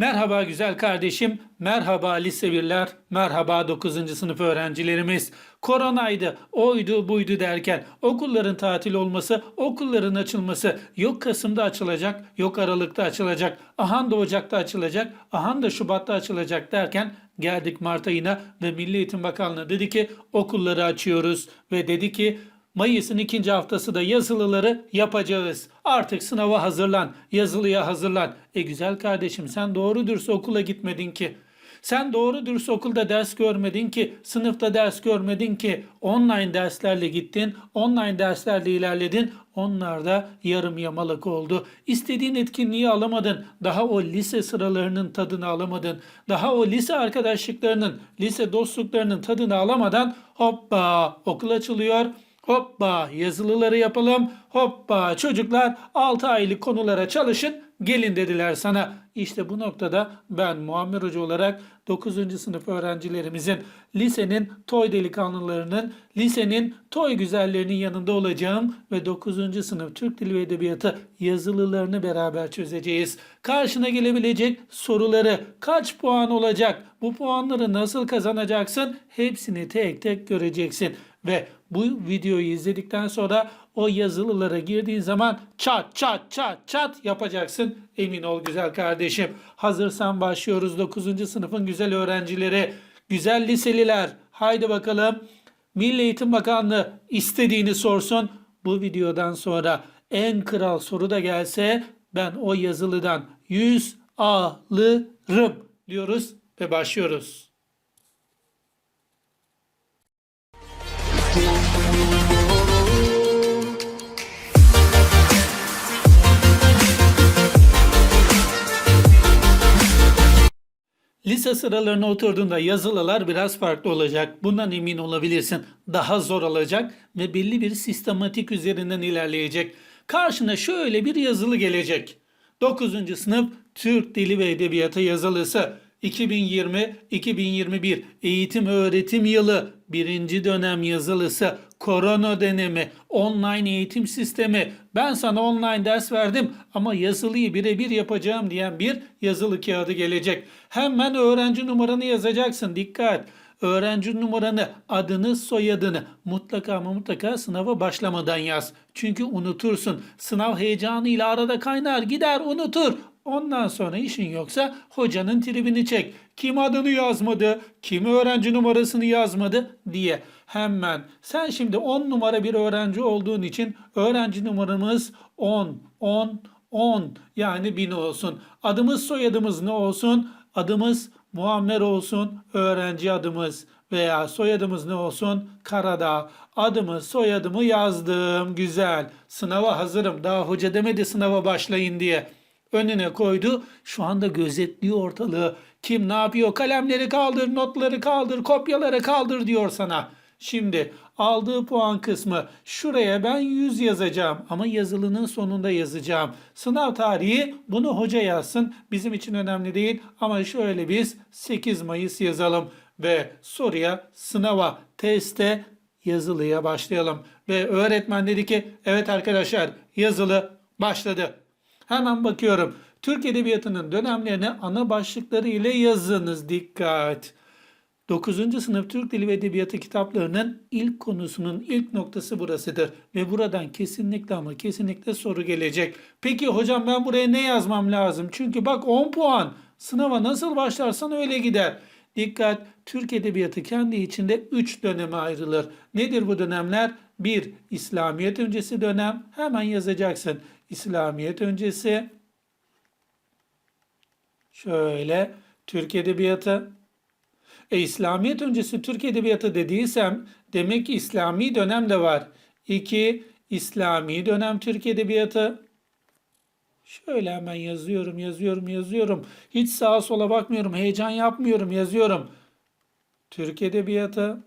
Merhaba güzel kardeşim, merhaba lise birler, merhaba 9. sınıf öğrencilerimiz. Koronaydı, oydu buydu derken okulların tatil olması, okulların açılması, yok Kasım'da açılacak, yok Aralık'ta açılacak, ahan da Ocak'ta açılacak, ahan da Şubat'ta açılacak derken geldik Mart ayına ve Milli Eğitim Bakanlığı dedi ki okulları açıyoruz ve dedi ki Mayıs'ın ikinci haftası da yazılıları yapacağız. Artık sınava hazırlan, yazılıya hazırlan. E güzel kardeşim sen doğru dürüst okula gitmedin ki. Sen doğru dürüst okulda ders görmedin ki, sınıfta ders görmedin ki, online derslerle gittin, online derslerle ilerledin, onlar da yarım yamalık oldu. İstediğin etkinliği alamadın, daha o lise sıralarının tadını alamadın, daha o lise arkadaşlıklarının, lise dostluklarının tadını alamadan hoppa okul açılıyor, Hoppa yazılıları yapalım. Hoppa çocuklar 6 aylık konulara çalışın. Gelin dediler sana. İşte bu noktada ben Muammer Hoca olarak 9. sınıf öğrencilerimizin lisenin toy delikanlılarının, lisenin toy güzellerinin yanında olacağım ve 9. sınıf Türk Dili ve Edebiyatı yazılılarını beraber çözeceğiz. Karşına gelebilecek soruları kaç puan olacak? Bu puanları nasıl kazanacaksın? Hepsini tek tek göreceksin ve bu videoyu izledikten sonra o yazılılara girdiğin zaman çat çat çat çat yapacaksın. Emin ol güzel kardeşim. Hazırsan başlıyoruz 9. sınıfın güzel öğrencileri, güzel liseliler. Haydi bakalım. Milli Eğitim Bakanlığı istediğini sorsun. Bu videodan sonra en kral soru da gelse ben o yazılıdan 100 alırım diyoruz ve başlıyoruz. Lise sıralarına oturduğunda yazılılar biraz farklı olacak. Bundan emin olabilirsin. Daha zor olacak ve belli bir sistematik üzerinden ilerleyecek. Karşına şöyle bir yazılı gelecek. 9. sınıf Türk Dili ve Edebiyatı yazılısı. 2020-2021 eğitim öğretim yılı birinci dönem yazılısı korona dönemi online eğitim sistemi ben sana online ders verdim ama yazılıyı birebir yapacağım diyen bir yazılı kağıdı gelecek. Hemen öğrenci numaranı yazacaksın dikkat. Öğrenci numaranı, adını, soyadını mutlaka ama mutlaka sınava başlamadan yaz. Çünkü unutursun. Sınav heyecanıyla arada kaynar gider unutur. Ondan sonra işin yoksa hocanın tribini çek. Kim adını yazmadı, kim öğrenci numarasını yazmadı diye. Hemen sen şimdi 10 numara bir öğrenci olduğun için öğrenci numaramız 10, 10, 10 yani 1000 olsun. Adımız soyadımız ne olsun? Adımız Muammer olsun öğrenci adımız veya soyadımız ne olsun? Karadağ. Adımı soyadımı yazdım. Güzel. Sınava hazırım. Daha hoca demedi sınava başlayın diye önüne koydu. Şu anda gözetliyor ortalığı. Kim ne yapıyor? Kalemleri kaldır, notları kaldır, kopyaları kaldır diyor sana. Şimdi aldığı puan kısmı şuraya ben 100 yazacağım ama yazılının sonunda yazacağım. Sınav tarihi bunu hoca yazsın. Bizim için önemli değil ama şöyle biz 8 Mayıs yazalım ve soruya, sınava, teste, yazılıya başlayalım. Ve öğretmen dedi ki evet arkadaşlar yazılı başladı. Hemen bakıyorum. Türk Edebiyatı'nın dönemlerini ana başlıkları ile yazınız. Dikkat. 9. sınıf Türk Dili ve Edebiyatı kitaplarının ilk konusunun ilk noktası burasıdır. Ve buradan kesinlikle ama kesinlikle soru gelecek. Peki hocam ben buraya ne yazmam lazım? Çünkü bak 10 puan. Sınava nasıl başlarsan öyle gider. Dikkat! Türk Edebiyatı kendi içinde 3 döneme ayrılır. Nedir bu dönemler? 1. İslamiyet öncesi dönem. Hemen yazacaksın. İslamiyet öncesi. Şöyle Türk Edebiyatı. E İslamiyet öncesi Türk Edebiyatı dediysem demek ki İslami dönem de var. 2. İslami dönem Türk Edebiyatı. Şöyle hemen yazıyorum, yazıyorum, yazıyorum. Hiç sağa sola bakmıyorum, heyecan yapmıyorum, yazıyorum. Türk Edebiyatı.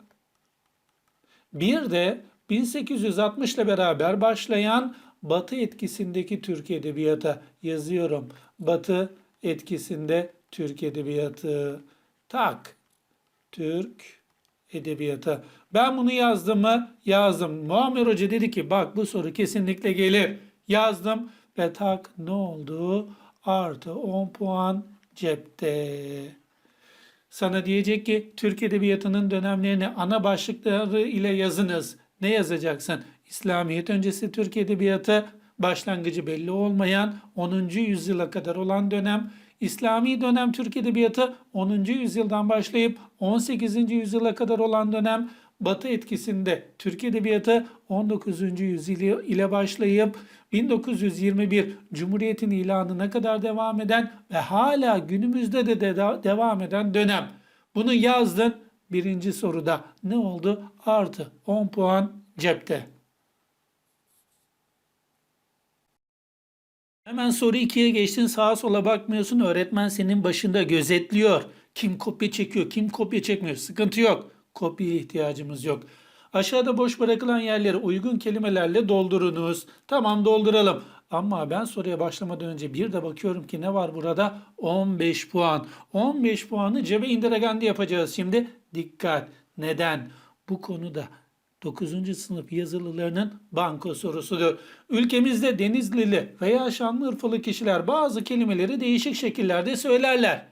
Bir de 1860 ile beraber başlayan Batı etkisindeki Türk Edebiyatı yazıyorum. Batı etkisinde Türk Edebiyatı. Tak. Türk Edebiyatı. Ben bunu yazdım mı? Yazdım. Muammer Hoca dedi ki bak bu soru kesinlikle gelir. Yazdım ve tak ne oldu? Artı 10 puan cepte. Sana diyecek ki Türk Edebiyatı'nın dönemlerini ana başlıkları ile yazınız. Ne yazacaksın? İslamiyet öncesi Türk Edebiyatı, başlangıcı belli olmayan 10. yüzyıla kadar olan dönem, İslami dönem Türk Edebiyatı 10. yüzyıldan başlayıp 18. yüzyıla kadar olan dönem, Batı etkisinde Türk Edebiyatı 19. yüzyıl ile başlayıp 1921 Cumhuriyet'in ilanına kadar devam eden ve hala günümüzde de, de devam eden dönem. Bunu yazdın. Birinci soruda ne oldu? Artı 10 puan cepte. Hemen soru 2'ye geçtin sağa sola bakmıyorsun öğretmen senin başında gözetliyor. Kim kopya çekiyor kim kopya çekmiyor sıkıntı yok. Kopyaya ihtiyacımız yok. Aşağıda boş bırakılan yerleri uygun kelimelerle doldurunuz. Tamam dolduralım. Ama ben soruya başlamadan önce bir de bakıyorum ki ne var burada? 15 puan. 15 puanı cebe indiragandi yapacağız şimdi. Dikkat. Neden? Bu konuda 9. sınıf yazılılarının banko sorusudur. Ülkemizde Denizlili veya Şanlıurfalı kişiler bazı kelimeleri değişik şekillerde söylerler.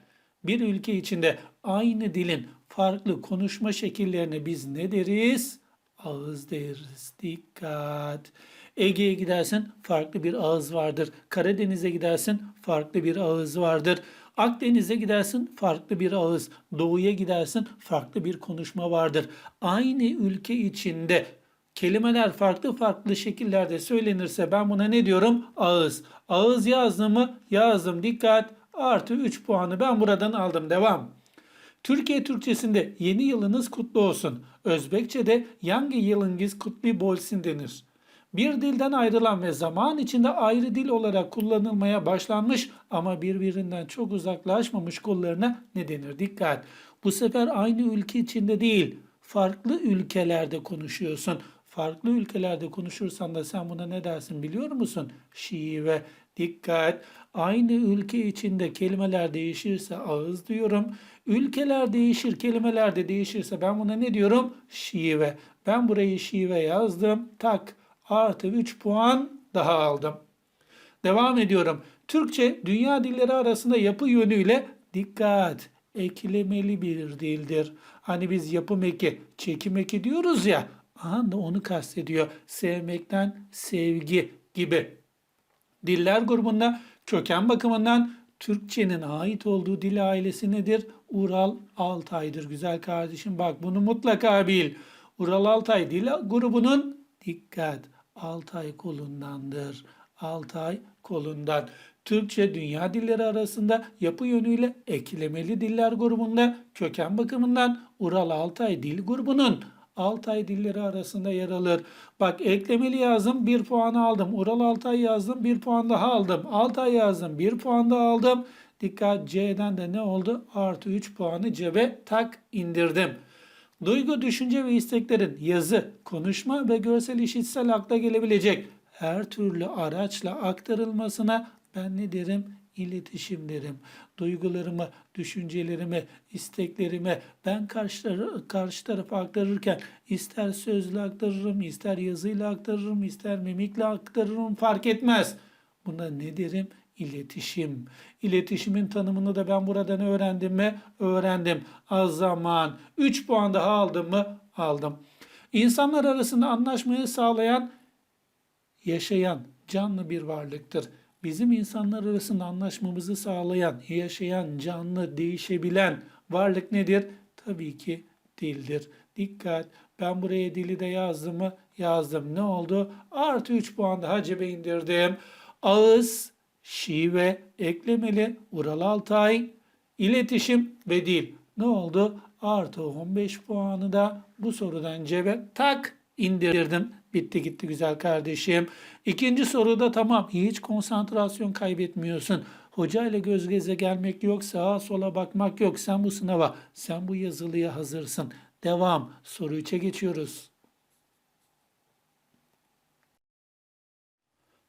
Bir ülke içinde aynı dilin farklı konuşma şekillerine biz ne deriz? Ağız deriz. Dikkat. Ege'ye gidersin farklı bir ağız vardır. Karadeniz'e gidersin farklı bir ağız vardır. Akdeniz'e gidersin farklı bir ağız. Doğuya gidersin farklı bir konuşma vardır. Aynı ülke içinde kelimeler farklı farklı şekillerde söylenirse ben buna ne diyorum? Ağız. Ağız yazdım mı? Yazdım. Dikkat. Artı 3 puanı ben buradan aldım. Devam. Türkiye Türkçesinde yeni yılınız kutlu olsun. Özbekçe'de yangi yılınız kutlu bolsin denir. Bir dilden ayrılan ve zaman içinde ayrı dil olarak kullanılmaya başlanmış ama birbirinden çok uzaklaşmamış kollarına ne denir? Dikkat! Bu sefer aynı ülke içinde değil, farklı ülkelerde konuşuyorsun. Farklı ülkelerde konuşursan da sen buna ne dersin biliyor musun? Şive. Dikkat! Aynı ülke içinde kelimeler değişirse ağız diyorum. Ülkeler değişir, kelimeler de değişirse ben buna ne diyorum? Şive. Ben burayı şive yazdım. Tak artı 3 puan daha aldım. Devam ediyorum. Türkçe dünya dilleri arasında yapı yönüyle dikkat eklemeli bir dildir. Hani biz yapım eki, çekim eki diyoruz ya. Aha da onu kastediyor. Sevmekten sevgi gibi. Diller grubunda köken bakımından Türkçenin ait olduğu dil ailesi nedir? Ural Altay'dır güzel kardeşim. Bak bunu mutlaka bil. Ural Altay dil grubunun dikkat Altay kolundandır. Altay kolundan. Türkçe dünya dilleri arasında yapı yönüyle eklemeli diller grubunda köken bakımından Ural Altay dil grubunun Altay dilleri arasında yer alır. Bak eklemeli yazdım bir puan aldım. Ural Altay yazdım bir puan daha aldım. Altay yazdım bir puan daha aldım. Dikkat C'den de ne oldu? Artı 3 puanı cebe tak indirdim. Duygu, düşünce ve isteklerin yazı, konuşma ve görsel işitsel akla gelebilecek her türlü araçla aktarılmasına ben ne derim? İletişim derim. Duygularımı, düşüncelerimi, isteklerimi ben karşı, karşı tarafa aktarırken ister sözle aktarırım, ister yazıyla aktarırım, ister mimikle aktarırım fark etmez. Buna ne derim? İletişim. İletişimin tanımını da ben buradan öğrendim mi? Öğrendim. Az zaman. 3 puan daha aldım mı? Aldım. İnsanlar arasında anlaşmayı sağlayan, yaşayan, canlı bir varlıktır. Bizim insanlar arasında anlaşmamızı sağlayan, yaşayan, canlı, değişebilen varlık nedir? Tabii ki dildir. Dikkat! Ben buraya dili de yazdım mı? Yazdım. Ne oldu? Artı 3 puan daha cebe indirdim. Ağız, şive, eklemeli, Ural Altay, iletişim ve dil. Ne oldu? Artı 15 puanı da bu sorudan cebe tak indirdim. Bitti gitti güzel kardeşim. İkinci soruda tamam hiç konsantrasyon kaybetmiyorsun. Hoca ile göz göze gelmek yok, sağa sola bakmak yok. Sen bu sınava, sen bu yazılıya hazırsın. Devam. Soru 3'e geçiyoruz.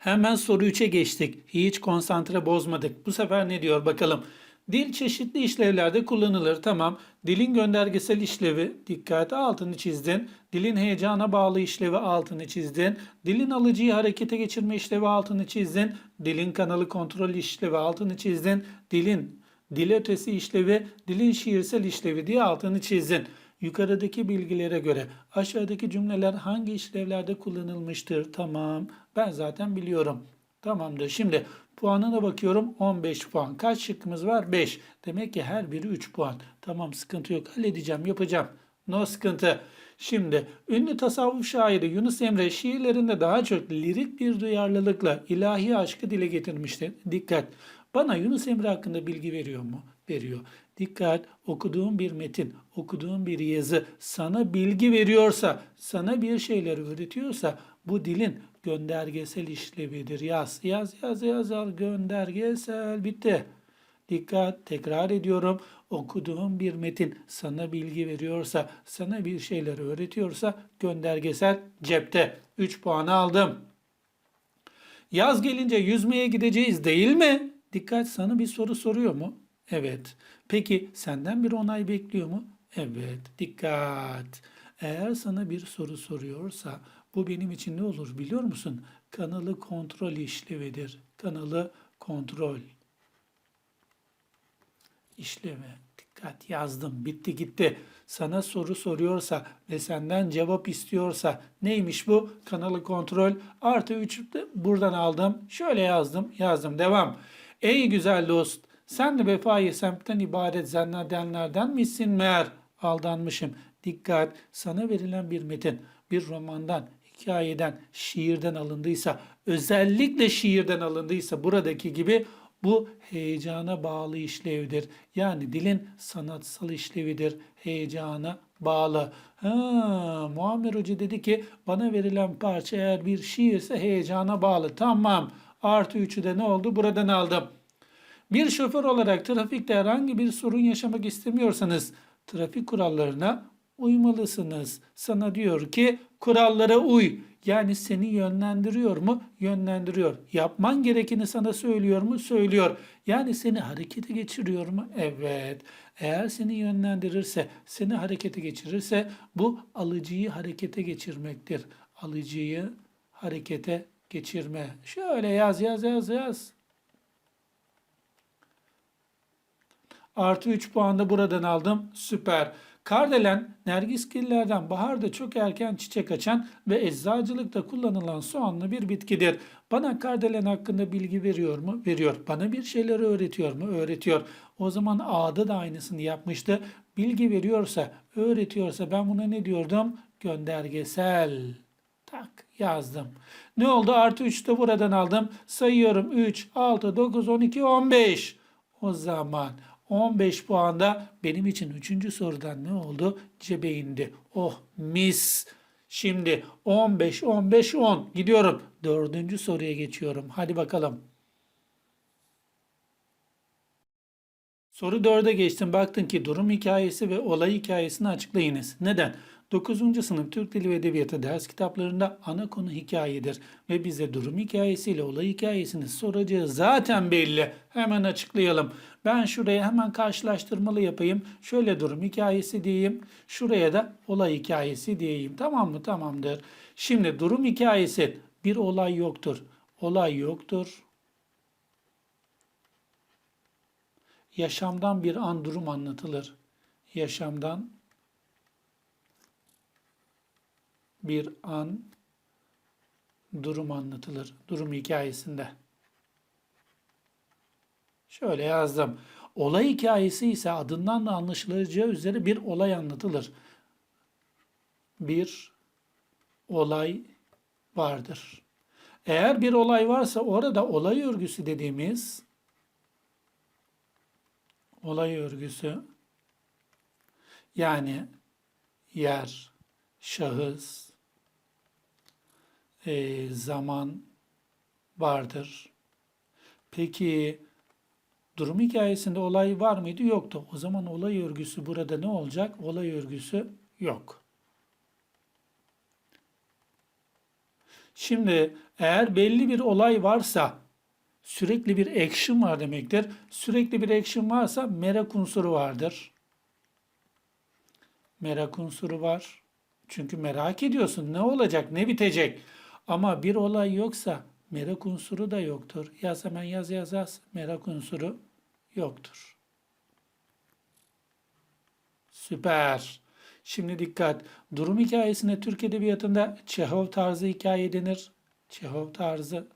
Hemen soru 3'e geçtik. Hiç konsantre bozmadık. Bu sefer ne diyor bakalım. Dil çeşitli işlevlerde kullanılır. Tamam. Dilin göndergesel işlevi dikkat altını çizdin. Dilin heyecana bağlı işlevi altını çizdin. Dilin alıcıyı harekete geçirme işlevi altını çizdin. Dilin kanalı kontrol işlevi altını çizdin. Dilin Dil ötesi işlevi, dilin şiirsel işlevi diye altını çizin. Yukarıdaki bilgilere göre aşağıdaki cümleler hangi işlevlerde kullanılmıştır? Tamam. Ben zaten biliyorum. Tamamdır. Şimdi puanına bakıyorum 15 puan. Kaç şıkkımız var? 5. Demek ki her biri 3 puan. Tamam sıkıntı yok. Halledeceğim, yapacağım. No sıkıntı. Şimdi ünlü tasavvuf şairi Yunus Emre şiirlerinde daha çok lirik bir duyarlılıkla ilahi aşkı dile getirmiştir. Dikkat! Bana Yunus Emre hakkında bilgi veriyor mu? Veriyor. Dikkat! Okuduğun bir metin, okuduğun bir yazı sana bilgi veriyorsa, sana bir şeyler öğretiyorsa bu dilin göndergesel işlevidir. Yaz, yaz, yaz, yaz, yaz. Göndergesel. Bitti. Dikkat, tekrar ediyorum. Okuduğun bir metin sana bilgi veriyorsa, sana bir şeyler öğretiyorsa göndergesel cepte. 3 puanı aldım. Yaz gelince yüzmeye gideceğiz değil mi? Dikkat sana bir soru soruyor mu? Evet. Peki senden bir onay bekliyor mu? Evet. Dikkat. Eğer sana bir soru soruyorsa bu benim için ne olur biliyor musun? Kanalı kontrol işlevidir. Kanalı kontrol işlemi. Dikkat yazdım. Bitti gitti. Sana soru soruyorsa ve senden cevap istiyorsa neymiş bu? Kanalı kontrol artı 3 buradan aldım. Şöyle yazdım. Yazdım. Devam. Ey güzel dost. Sen de vefayı semtten ibaret zannedenlerden misin meğer? Aldanmışım. Dikkat. Sana verilen bir metin, bir romandan, hikayeden, şiirden alındıysa, özellikle şiirden alındıysa buradaki gibi bu heyecana bağlı işlevdir. Yani dilin sanatsal işlevidir. Heyecana bağlı. Ha, Muammer Hoca dedi ki bana verilen parça eğer bir şiirse heyecana bağlı. Tamam. Artı üçü de ne oldu? Buradan aldım. Bir şoför olarak trafikte herhangi bir sorun yaşamak istemiyorsanız trafik kurallarına uymalısınız. Sana diyor ki kurallara uy. Yani seni yönlendiriyor mu? Yönlendiriyor. Yapman gerekeni sana söylüyor mu? Söylüyor. Yani seni harekete geçiriyor mu? Evet. Eğer seni yönlendirirse, seni harekete geçirirse bu alıcıyı harekete geçirmektir. Alıcıyı harekete geçirme. Şöyle yaz yaz yaz yaz. Artı 3 puan da buradan aldım. Süper. Kardelen, nergisgillerden baharda çok erken çiçek açan ve eczacılıkta kullanılan soğanlı bir bitkidir. Bana kardelen hakkında bilgi veriyor mu? Veriyor. Bana bir şeyleri öğretiyor mu? Öğretiyor. O zaman A'da da aynısını yapmıştı. Bilgi veriyorsa, öğretiyorsa ben buna ne diyordum? Göndergesel. Tak yazdım. Ne oldu? Artı 3 de buradan aldım. Sayıyorum. 3, 6, 9, 12, 15. O zaman 15 puanda benim için 3. sorudan ne oldu? Cebe indi. Oh mis. Şimdi 15, 15, 10. Gidiyorum. Dördüncü soruya geçiyorum. Hadi bakalım. Soru 4'e geçtim. Baktın ki durum hikayesi ve olay hikayesini açıklayınız. Neden? 9. sınıf Türk Dili ve Edebiyatı ders kitaplarında ana konu hikayedir ve bize durum hikayesiyle olay hikayesini soracağı zaten belli. Hemen açıklayalım. Ben şuraya hemen karşılaştırmalı yapayım. Şöyle durum hikayesi diyeyim. Şuraya da olay hikayesi diyeyim. Tamam mı? Tamamdır. Şimdi durum hikayesi bir olay yoktur. Olay yoktur. Yaşamdan bir an durum anlatılır. Yaşamdan bir an durum anlatılır. Durum hikayesinde. Şöyle yazdım. Olay hikayesi ise adından da anlaşılacağı üzere bir olay anlatılır. Bir olay vardır. Eğer bir olay varsa orada olay örgüsü dediğimiz olay örgüsü yani yer, şahıs, e, zaman vardır. Peki durum hikayesinde olay var mıydı? Yoktu. O zaman olay örgüsü burada ne olacak? Olay örgüsü yok. Şimdi eğer belli bir olay varsa sürekli bir action var demektir. Sürekli bir action varsa merak unsuru vardır. Merak unsuru var. Çünkü merak ediyorsun ne olacak, ne bitecek. Ama bir olay yoksa merak unsuru da yoktur. Yaz hemen yaz yaz yaz. Merak unsuru yoktur. Süper. Şimdi dikkat. Durum hikayesine Türk Edebiyatı'nda Çehov tarzı hikaye denir. Çehov tarzı.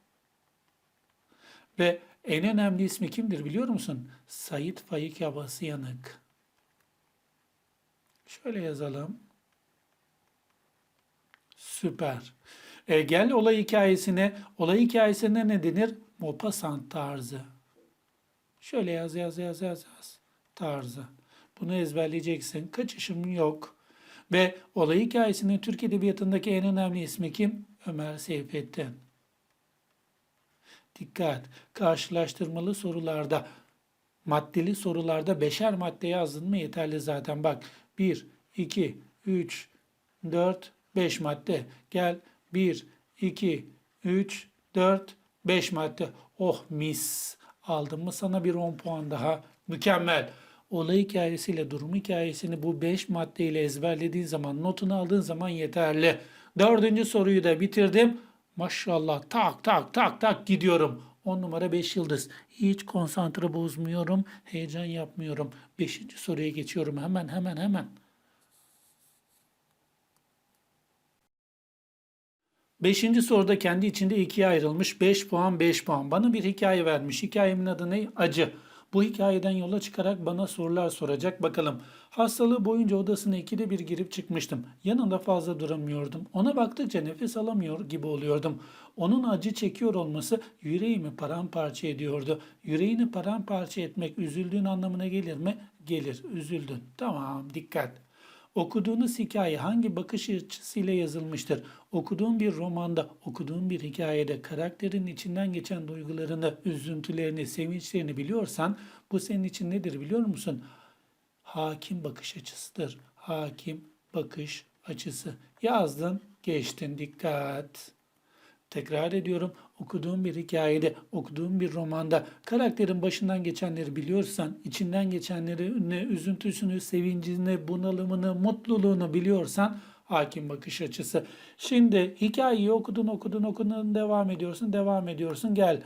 Ve en önemli ismi kimdir biliyor musun? Sait Faik Yabası Yanık. Şöyle yazalım. Süper. E, gel olay hikayesine. Olay hikayesine ne denir? Maupassant tarzı. Şöyle yaz yaz yaz yaz yaz. Tarzı. Bunu ezberleyeceksin. Kaçışım yok. Ve olay hikayesinin Türk Edebiyatı'ndaki en önemli ismi kim? Ömer Seyfettin. Dikkat! Karşılaştırmalı sorularda, maddeli sorularda beşer madde yazdın mı yeterli zaten. Bak 1, 2, 3, 4, 5 madde. Gel 1, 2, 3, 4, 5 madde. Oh mis! Aldın mı sana bir 10 puan daha. Mükemmel. Olay hikayesiyle durum hikayesini bu 5 maddeyle ezberlediğin zaman, notunu aldığın zaman yeterli. Dördüncü soruyu da bitirdim. Maşallah tak tak tak tak gidiyorum. 10 numara 5 yıldız. Hiç konsantre bozmuyorum, heyecan yapmıyorum. Beşinci soruya geçiyorum hemen hemen hemen. Beşinci soruda kendi içinde ikiye ayrılmış 5 puan 5 puan. Bana bir hikaye vermiş. Hikayemin adı ne? Acı. Bu hikayeden yola çıkarak bana sorular soracak. Bakalım. Hastalığı boyunca odasına ikide bir girip çıkmıştım. Yanında fazla duramıyordum. Ona baktıkça nefes alamıyor gibi oluyordum. Onun acı çekiyor olması yüreğimi paramparça ediyordu. Yüreğini paramparça etmek üzüldüğün anlamına gelir mi? Gelir. Üzüldün. Tamam dikkat. Okuduğunuz hikaye hangi bakış açısıyla yazılmıştır? Okuduğun bir romanda, okuduğun bir hikayede karakterin içinden geçen duygularını, üzüntülerini, sevinçlerini biliyorsan bu senin için nedir biliyor musun? Hakim bakış açısıdır. Hakim bakış açısı. Yazdın, geçtin, dikkat. Tekrar ediyorum. Okuduğun bir hikayede, okuduğun bir romanda karakterin başından geçenleri biliyorsan, içinden geçenleri, ne üzüntüsünü, sevincini, bunalımını, mutluluğunu biliyorsan hakim bakış açısı. Şimdi hikayeyi okudun, okudun, okudun, devam ediyorsun, devam ediyorsun. Gel.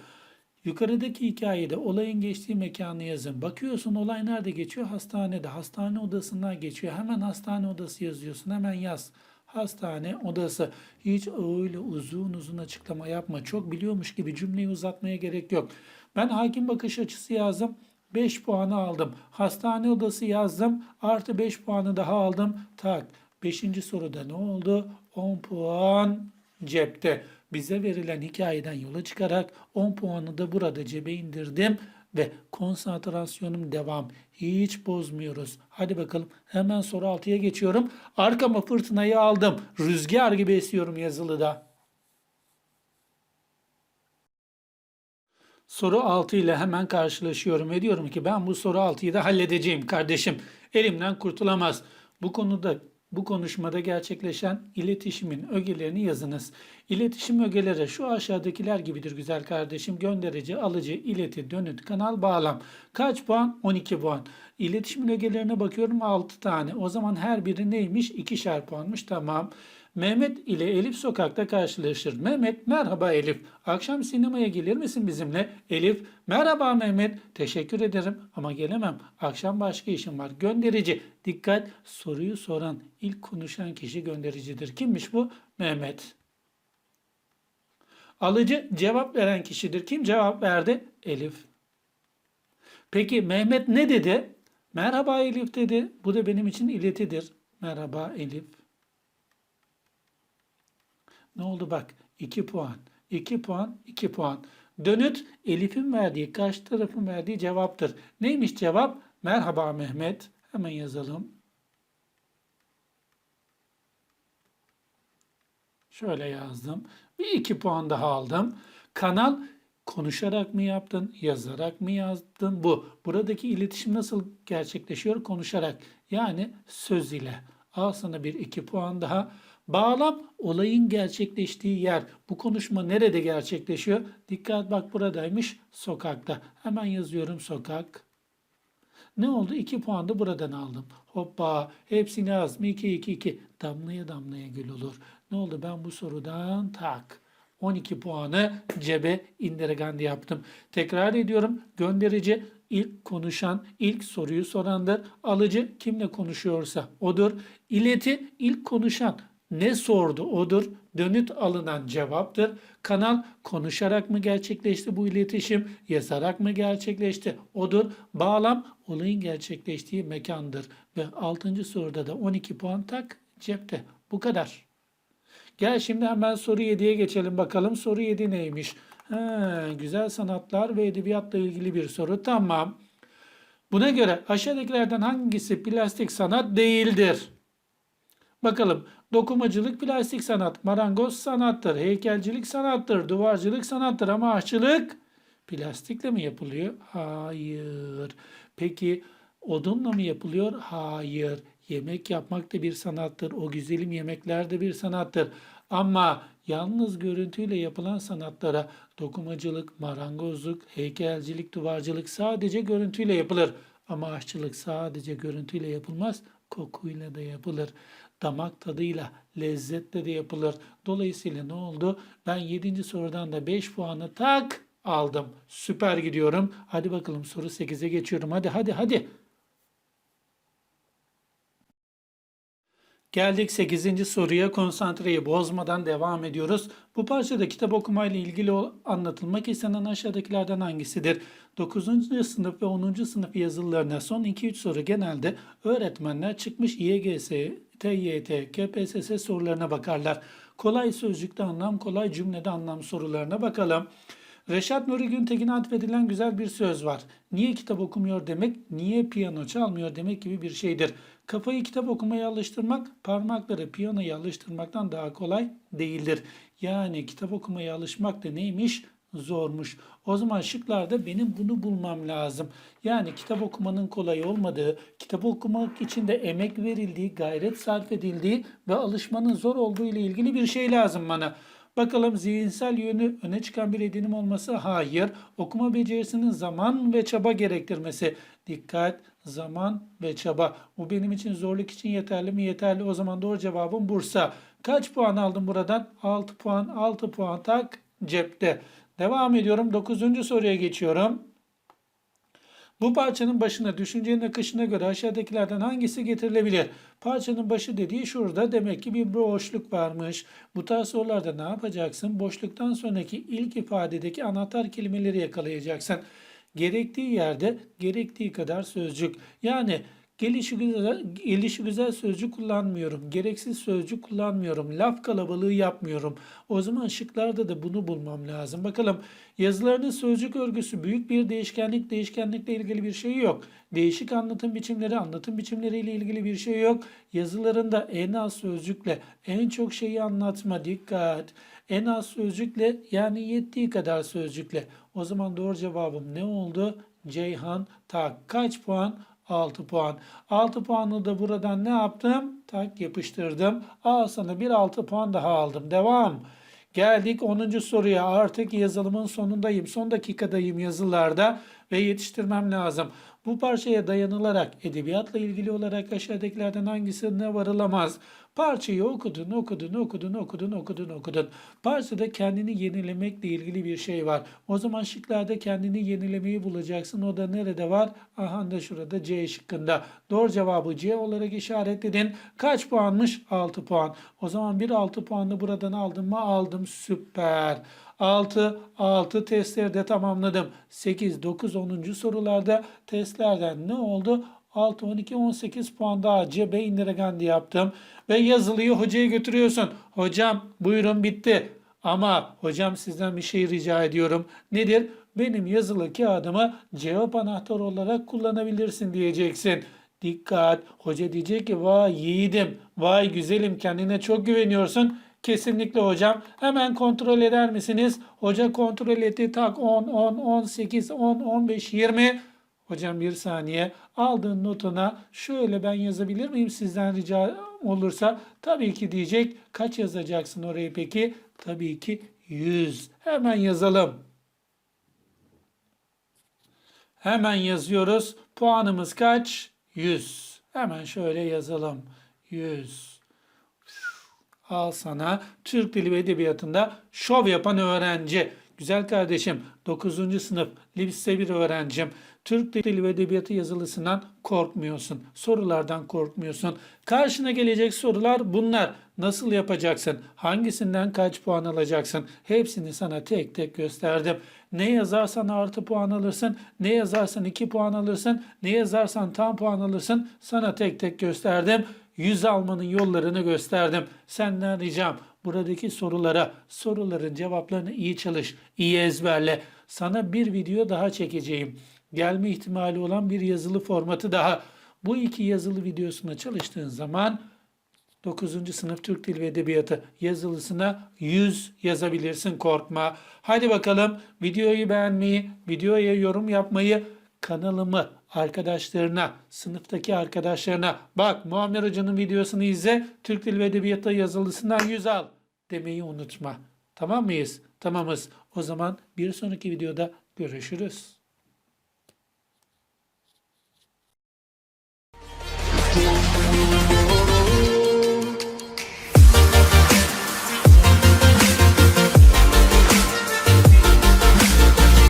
Yukarıdaki hikayede olayın geçtiği mekanı yazın. Bakıyorsun olay nerede geçiyor? Hastanede. Hastane odasından geçiyor. Hemen hastane odası yazıyorsun. Hemen yaz. Hastane odası. Hiç öyle uzun uzun açıklama yapma. Çok biliyormuş gibi cümleyi uzatmaya gerek yok. Ben hakim bakış açısı yazdım. 5 puanı aldım. Hastane odası yazdım. Artı 5 puanı daha aldım. Tak. 5. soruda ne oldu? 10 puan cepte. Bize verilen hikayeden yola çıkarak 10 puanı da burada cebe indirdim ve konsantrasyonum devam. Hiç bozmuyoruz. Hadi bakalım hemen soru 6'ya geçiyorum. Arkama fırtınayı aldım. Rüzgar gibi esiyorum yazılıda. Soru 6 ile hemen karşılaşıyorum ve diyorum ki ben bu soru 6'yı da halledeceğim kardeşim. Elimden kurtulamaz. Bu konuda bu konuşmada gerçekleşen iletişimin ögelerini yazınız. İletişim ögeleri şu aşağıdakiler gibidir güzel kardeşim. Gönderici, alıcı, ileti, dönüt, kanal, bağlam. Kaç puan? 12 puan. İletişimin ögelerine bakıyorum 6 tane. O zaman her biri neymiş? 2'şer puanmış. Tamam. Mehmet ile Elif sokakta karşılaşır. Mehmet merhaba Elif. Akşam sinemaya gelir misin bizimle? Elif merhaba Mehmet. Teşekkür ederim ama gelemem. Akşam başka işim var. Gönderici. Dikkat soruyu soran ilk konuşan kişi göndericidir. Kimmiş bu? Mehmet. Alıcı cevap veren kişidir. Kim cevap verdi? Elif. Peki Mehmet ne dedi? Merhaba Elif dedi. Bu da benim için iletidir. Merhaba Elif. Ne oldu bak 2 puan, 2 puan, 2 puan. Dönüt Elif'in verdiği, karşı tarafın verdiği cevaptır. Neymiş cevap? Merhaba Mehmet. Hemen yazalım. Şöyle yazdım. Bir iki puan daha aldım. Kanal konuşarak mı yaptın, yazarak mı yazdın? Bu. Buradaki iletişim nasıl gerçekleşiyor? Konuşarak. Yani söz ile. Al sana bir iki puan daha. Bağlam olayın gerçekleştiği yer. Bu konuşma nerede gerçekleşiyor? Dikkat bak buradaymış sokakta. Hemen yazıyorum sokak. Ne oldu? 2 puan da buradan aldım. Hoppa hepsini yazdım. 2 2 2. Damlaya damlaya gül olur. Ne oldu? Ben bu sorudan tak. 12 puanı cebe indirgandi yaptım. Tekrar ediyorum. Gönderici ilk konuşan, ilk soruyu sorandır. Alıcı kimle konuşuyorsa odur. İleti ilk konuşan ne sordu odur. Dönüt alınan cevaptır. Kanal konuşarak mı gerçekleşti bu iletişim, yazarak mı gerçekleşti odur. Bağlam olayın gerçekleştiği mekandır. Ve 6. soruda da 12 puan tak cepte. Bu kadar. Gel şimdi hemen soru 7'ye geçelim bakalım. Soru 7 neymiş? Ha, güzel sanatlar ve edebiyatla ilgili bir soru. Tamam. Buna göre aşağıdakilerden hangisi plastik sanat değildir? Bakalım. Dokumacılık plastik sanat, marangoz sanattır, heykelcilik sanattır, duvarcılık sanattır ama aşçılık plastikle mi yapılıyor? Hayır. Peki odunla mı yapılıyor? Hayır. Yemek yapmak da bir sanattır. O güzelim yemekler de bir sanattır. Ama yalnız görüntüyle yapılan sanatlara dokumacılık, marangozluk, heykelcilik, duvarcılık sadece görüntüyle yapılır. Ama aşçılık sadece görüntüyle yapılmaz, kokuyla da yapılır. Damak tadıyla, lezzetle de yapılır. Dolayısıyla ne oldu? Ben 7. sorudan da 5 puanı tak aldım. Süper gidiyorum. Hadi bakalım soru 8'e geçiyorum. Hadi hadi hadi. Geldik 8. soruya konsantreyi bozmadan devam ediyoruz. Bu parçada kitap okumayla ilgili anlatılmak istenen aşağıdakilerden hangisidir? 9. sınıf ve 10. sınıf yazılılarına son 2-3 soru genelde öğretmenler çıkmış YGS, TYT, KPSS sorularına bakarlar. Kolay sözcükte anlam, kolay cümlede anlam sorularına bakalım. Reşat Nuri Güntekin'e atfedilen güzel bir söz var. Niye kitap okumuyor demek, niye piyano çalmıyor demek gibi bir şeydir. Kafayı kitap okumaya alıştırmak, parmakları piyanoya alıştırmaktan daha kolay değildir. Yani kitap okumaya alışmak da neymiş? Zormuş. O zaman şıklarda benim bunu bulmam lazım. Yani kitap okumanın kolay olmadığı, kitap okumak için de emek verildiği, gayret sarf edildiği ve alışmanın zor olduğu ile ilgili bir şey lazım bana. Bakalım zihinsel yönü öne çıkan bir edinim olması hayır. Okuma becerisinin zaman ve çaba gerektirmesi. Dikkat, zaman ve çaba. Bu benim için zorluk için yeterli mi? Yeterli. O zaman doğru cevabım Bursa. Kaç puan aldım buradan? 6 puan, 6 puan tak cepte. Devam ediyorum. 9. soruya geçiyorum. Bu parçanın başına düşüncenin akışına göre aşağıdakilerden hangisi getirilebilir? Parçanın başı dediği şurada demek ki bir boşluk varmış. Bu tarz sorularda ne yapacaksın? Boşluktan sonraki ilk ifadedeki anahtar kelimeleri yakalayacaksın. Gerektiği yerde gerektiği kadar sözcük. Yani gelişi güzel, gelişi güzel sözcük kullanmıyorum. Gereksiz sözcük kullanmıyorum. Laf kalabalığı yapmıyorum. O zaman şıklarda da bunu bulmam lazım. Bakalım yazılarının sözcük örgüsü büyük bir değişkenlik, değişkenlikle ilgili bir şey yok. Değişik anlatım biçimleri, anlatım biçimleriyle ilgili bir şey yok. Yazılarında en az sözcükle en çok şeyi anlatma dikkat. En az sözcükle yani yettiği kadar sözcükle. O zaman doğru cevabım ne oldu? Ceyhan tak kaç puan? 6 puan. 6 puanı da buradan ne yaptım? Tak yapıştırdım. Al sana bir 6 puan daha aldım. Devam. Geldik 10. soruya. Artık yazılımın sonundayım. Son dakikadayım yazılarda ve yetiştirmem lazım. Bu parçaya dayanılarak edebiyatla ilgili olarak aşağıdakilerden hangisine varılamaz? Parçayı okudun, okudun, okudun, okudun, okudun, okudun. Parçada kendini yenilemekle ilgili bir şey var. O zaman şıklarda kendini yenilemeyi bulacaksın. O da nerede var? Aha da şurada C şıkkında. Doğru cevabı C olarak işaretledin. Kaç puanmış? 6 puan. O zaman bir 6 puanı buradan aldım mı? Aldım. Süper. 6, 6 testleri de tamamladım. 8, 9, 10. sorularda testlerden ne oldu? 6, 12, 18 puan daha cebe indiragandi yaptım. Ve yazılıyı hocaya götürüyorsun. Hocam buyurun bitti. Ama hocam sizden bir şey rica ediyorum. Nedir? Benim yazılı kağıdımı cevap anahtarı olarak kullanabilirsin diyeceksin. Dikkat! Hoca diyecek ki vay yiğidim, vay güzelim kendine çok güveniyorsun. Kesinlikle hocam. Hemen kontrol eder misiniz? Hoca kontrol etti. Tak 10, 10, 18, 10, 15, 20. Hocam bir saniye. Aldığın notuna şöyle ben yazabilir miyim sizden rica olursa? Tabii ki diyecek. Kaç yazacaksın oraya peki? Tabii ki 100. Hemen yazalım. Hemen yazıyoruz. Puanımız kaç? 100. Hemen şöyle yazalım. 100. Al sana Türk Dili ve Edebiyatı'nda şov yapan öğrenci. Güzel kardeşim 9. sınıf lise bir öğrencim. Türk Dili ve Edebiyatı yazılısından korkmuyorsun. Sorulardan korkmuyorsun. Karşına gelecek sorular bunlar. Nasıl yapacaksın? Hangisinden kaç puan alacaksın? Hepsini sana tek tek gösterdim. Ne yazarsan artı puan alırsın, ne yazarsan 2 puan alırsın, ne yazarsan tam puan alırsın. Sana tek tek gösterdim. Yüz almanın yollarını gösterdim. Senden ricam buradaki sorulara, soruların cevaplarını iyi çalış, iyi ezberle. Sana bir video daha çekeceğim. Gelme ihtimali olan bir yazılı formatı daha. Bu iki yazılı videosuna çalıştığın zaman 9. sınıf Türk Dili ve Edebiyatı yazılısına 100 yazabilirsin korkma. Hadi bakalım videoyu beğenmeyi, videoya yorum yapmayı, kanalımı arkadaşlarına, sınıftaki arkadaşlarına bak Muammer Hoca'nın videosunu izle, Türk Dili ve Edebiyatı yazılısından 100 al demeyi unutma. Tamam mıyız? Tamamız. O zaman bir sonraki videoda görüşürüz.